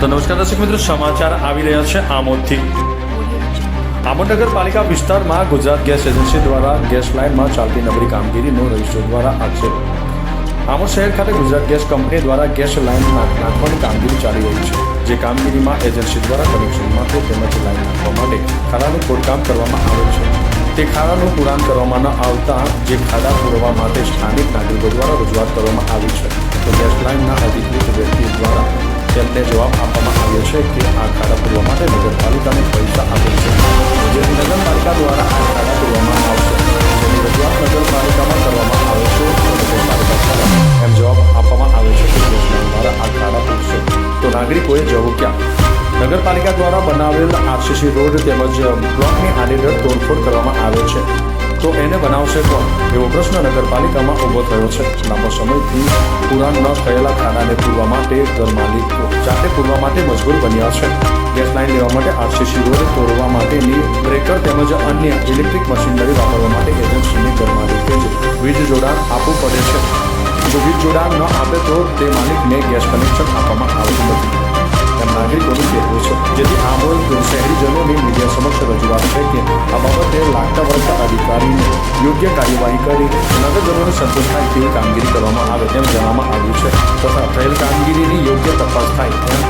તો નમસ્કાર દર્શક મિત્રો, સમાચાર આવી રહ્યા છે આમોદથી. આમોદ નગરપાલિકા વિસ્તારમાં ગુજરાત ગેસ એજન્સી દ્વારા ગેસ લાઇનમાં ચાલતી નબળી કામગીરીનો રહીશો દ્વારા આક્ષેપ આમોદ શહેર ખાતે ગુજરાત ગેસ કંપની દ્વારા ગેસ લાઇન નાખ- નાખવાની કામગીરી ચાલી રહી છે. જે કામગીરીમાં એજન્સી દ્વારા કનેક્શન માટે તેમજ લાઇન નાખવા માટે ખાડાનું ખોદકામ કરવામાં આવે છે. તે ખાડાનું પુરાણ કરવામાં ન આવતા જે ખાડા પૂરવા માટે સ્થાનિક નાગરિકો દ્વારા રજૂઆત કરવામાં આવી છે. તો ગેસ લાઇનના અધિકૃત વ્યક્તિ દ્વારા તેમને જવાબ આપવામાં આવ્યો છે કે આ ખાડા પૂરવા માટે નગરપાલિકાને પૈસા આપે છે. જેથી નગરપાલિકા દ્વારા આ ખાડા પૂરવામાં આવશે. જેની રજૂઆત નગરપાલિકામાં કરવામાં આવે છે. નગરપાલિકા દ્વારા એમ જવાબ આપવામાં આવે છે કે યોજના દ્વારા આ ખાડા પૂરશે તો નાગરિકોએ જવું ક્યાં? નગરપાલિકા દ્વારા બનાવેલ આરસીસી રોડ તેમજ બ્લોકની આડેધડ તોડફોડ કરવામાં આવે છે. તો એને બનાવશે કોણ? એવો પ્રશ્ન નગરપાલિકામાં ઊભો થયો છે. લાંબા સમયથી પુરાણ ન થયેલા ખાડાને પૂરવા માટે ઘર માલિકો જાતે પૂરવા માટે મજબૂર બન્યા છે. ગેસ લાઇન લેવા માટે આરસીસી રોડ તોડવા માટેની બ્રેકર તેમજ અન્ય ઇલેક્ટ્રિક મશીનરી વાપરવા માટે એજન્સીને ઘર માલિકે વીજ જોડાણ આપવું પડે છે. જો વીજ જોડાણ ન આપે તો તે માલિકને ગેસ કનેક્શન આપવામાં આવતું નથી. નાગરિકોનું કહેવું છે. જેથી આમોદ શહેરીજનોની મીડિયા સમક્ષ રજૂઆત છે કે આ બાબતે લાગતા વળગતા અધિકારીને યોગ્ય કાર્યવાહી કરી નગરજનોને સંતોષ થાય તેવી કામગીરી કરવામાં આવે તેમ જણાવવામાં આવ્યું છે. તથા થયેલ કામગીરીની યોગ્ય તપાસ થાય તેમ